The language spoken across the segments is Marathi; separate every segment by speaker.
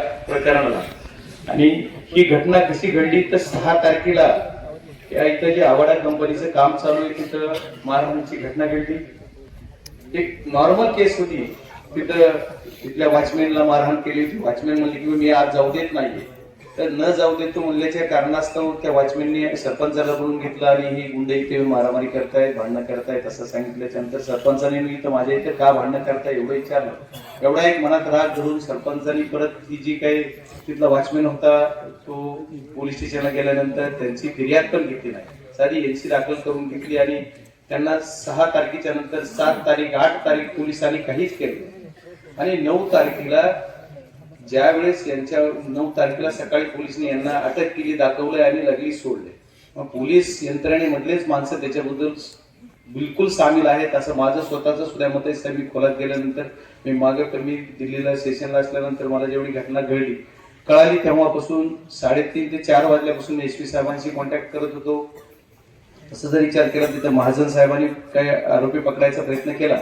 Speaker 1: प्रकरणाला. आणि ही घटना कशी घडली तर सहा तारखेला या इथं जे आवाडा कंपनीचं काम चालू आहे तिथं मारहाणीची घटना घडली. एक नॉर्मल केस होती. तिथं तिथल्या वॉचमॅनला मारहाण केली होती. वॉचमॅन म्हणले की मी आज जाऊ देत नाहीये. तर न जाऊ देतो म्हणल्याच्या कारणास्तव त्या वॉचमॅनने सरपंचाला बोलून घेतलं आणि ही गुंड इथे मारामारी करतायत भांडणं करतायत असं सांगितल्याच्या नंतर सरपंचाने मी तर माझ्या इथे का भांडणं करताय एवढं विचारलं. एवढा एक मनात राग धरून सरपंचानी परत ही जी काही तिथला वॉचमॅन होता तो पोलीस स्टेशनला गेल्यानंतर त्यांची फिर्याद पण घेतली नाही. साधी एनसी दाखल करून घेतली आणि त्यांना सहा तारखेच्या नंतर सात तारीख आठ तारीख पोलिसांनी काहीच केलं आणि नऊ तारखेला ज्या वेळेस यांच्या नऊ तारखेला सकाळी पोलिसने यांना अटक केली दाखवलंय आणि लगेच सोडले मग पोलीस यंत्रणे म्हटलेच माणसं त्याच्याबद्दल बिलकुल सामील आहेत असं माझं स्वतःचं सुद्धा मत आहे. मी खोलात गेल्यानंतर मी मागे मी दिल्लीला सेशनला असल्यानंतर मला जेवढी घटना घडली कळाली तेव्हापासून साडेतीन ते चार वाजल्यापासून एस पी साहेबांशी कॉन्टॅक्ट करत होतो. तसं जर विचार केला तिथं महाजन साहेबांनी काही आरोपी पकडायचा प्रयत्न केला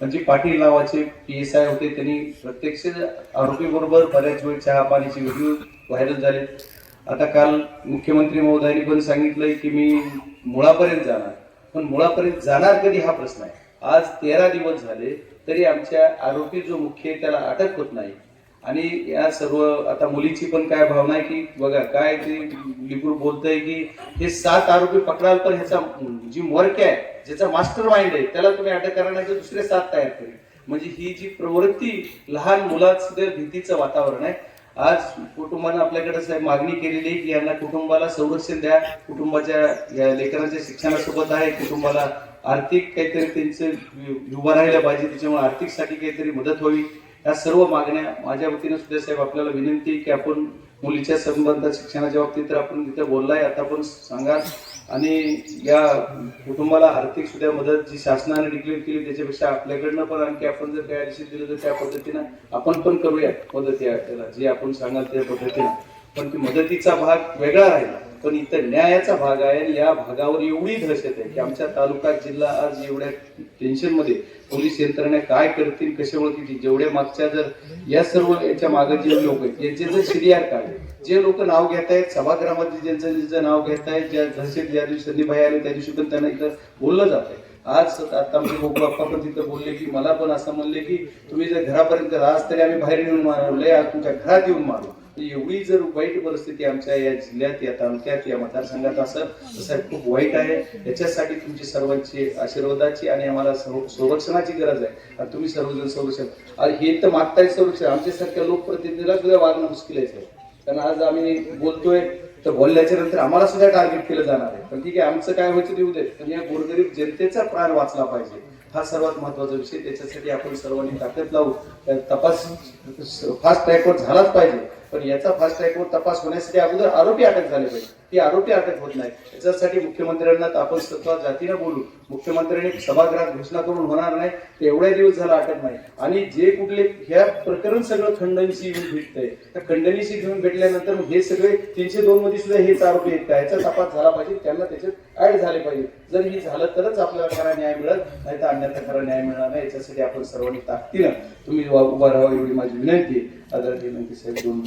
Speaker 1: म्हणजे पाटील नावाचे पी एस आय होते त्यांनी प्रत्यक्ष आरोपी बरोबर बऱ्याच वेळ चहा पाण्याचे व्हिडिओ व्हायरल झाले. आता काल मुख्यमंत्री महोदयांनी पण सांगितलंय की मी मुळापर्यंत जाणार. पण मुळापर्यंत जाणार कधी हा प्रश्न आहे? आज तेरा दिवस झाले तरी आमच्या आरोपी जो मुख्य आहे त्याला अटक होत नाही. आणि या सर्व आता मुलीची पण काय भावना आहे की बघा काय ते लिपूर बोलतंय की हे सात आरोपी पकडाल पण ह्याचा जी वर्क आहे ज्याचा मास्टर माइंड आहे त्याला तुम्ही अटक करण्याचे दुसरे सात तयार करेल म्हणजे ही जी प्रवृत्ती लहान मुलात सुद्धा भीतीचं वातावरण आहे. आज कुटुंबानं आपल्याकडे साहेब मागणी केलेली आहे की यांना कुटुंबाला संरक्षण द्या कुटुंबाच्या या लेकरांच्या शिक्षणासोबत आहे कुटुंबाला आर्थिक काहीतरी त्यांचं उभं राहिलं पाहिजे त्याच्यामुळे आर्थिकसाठी काहीतरी मदत व्हावी. या सर्व मागण्या माझ्या वतीनं सुद्धा साहेब आपल्याला विनंती आहे की आपण मुलीच्या संबंधात शिक्षणाच्या बाबतीत तर आपण तिथे बोललाय आता पण सांगा आणि या कुटुंबाला आर्थिक सुद्धा मदत जी शासनाने डिक्लेअर केली त्याच्यापेक्षा आपल्याकडनं पण आणखी आपण जर काय रिसिप्ट दिलं तर त्या पद्धतीनं आपण पण करूया मदत या जे आपण सांगाल त्या पद्धतीनं. पण ती मदतीचा भाग वेगळा राहिला. पण इथं न्यायाचा भाग आहे आणि या भागावर एवढी दहशत आहे की आमच्या तालुका जिल्हा आज एवढ्या टेन्शनमध्ये पोलीस यंत्रणा काय करतील कसे ओळखतील? जेवढ्या मागच्या जर या सर्व याच्या मागे जे लोक आहेत यांचे जर सिरियार काय जे लोक नाव घेत आहेत सभागृहामध्ये ज्यांचं ज्यांचं नाव घेत आहेत ज्या दहशत ज्या दिवशी संदीप भाई आले त्या दिवशी पण त्यांना इथं बोललं जात आहे. आज आता आमचे गोकुळ बाप्पा पण तिथं बोलले की मला पण असं म्हणले की तुम्ही जर घरापर्यंत आज तरी आम्ही बाहेर येऊन मारवले आज तुमच्या घरात येऊन मारू. एवढी जर वाईट परिस्थिती आमच्या या जिल्ह्यात या तालुक्यात या मतदारसंघात असं तर साहेब खूप वाईट आहे. याच्यासाठी तुमची सर्वांची आशीर्वादाची आणि आम्हाला संरक्षणाची गरज आहे. आणि तुम्ही सर्वजण संरक्षण आणि हे तर मागताय संरक्षण. आमच्यासारख्या लोकप्रतिनिधीला सुद्धा वागणं मुश्किल आहे साहेब. कारण आज आम्ही बोलतोय तर बोलल्याच्या नंतर आम्हाला सुद्धा टार्गेट केलं जाणार आहे. पण ठीक आहे आमचं काय व्हायचं ते उद्या पण या गोरगरीब जनतेचा प्राण वाचला पाहिजे. हा सर्वात महत्त्वाचा विषय. त्याच्यासाठी आपण सर्वांनी ताकद लावू. तपास फास्ट ट्रॅकवर झालाच पाहिजे. पण याचा फास्ट ट्रॅकवर तपास होण्यासाठी अगोदर आरोपी अटक झाले पाहिजे. ती आरोपी अटक होत नाही. याच्यासाठी मुख्यमंत्र्यांना तर आपण स्वतः जातीनं बोलू मुख्यमंत्र्यांनी सभागृहात घोषणा करून होणार नाही ते एवढ्या दिवस झाला अटक नाही. आणि जे कुठले ह्या प्रकरण सगळं खंडणीशी येऊन भेटतंय त्या खंडणीशी घेऊन भेटल्यानंतर हे सगळे तीनशे दोन मध्ये सुद्धा हेच आरोपी आहेत का? तपास झाला पाहिजे त्यांना त्याच्यात ऍड झाले पाहिजे. जर हे झालं तरच आपल्याला खरा न्याय मिळत नाही तर अन्यथा खरा न्याय मिळणार नाही. याच्यासाठी आपण सर्वांनी ताकदीनं तुम्ही उभा राहावा एवढी माझी विनंती आहे. आदरणीय विनंती साहेब दोन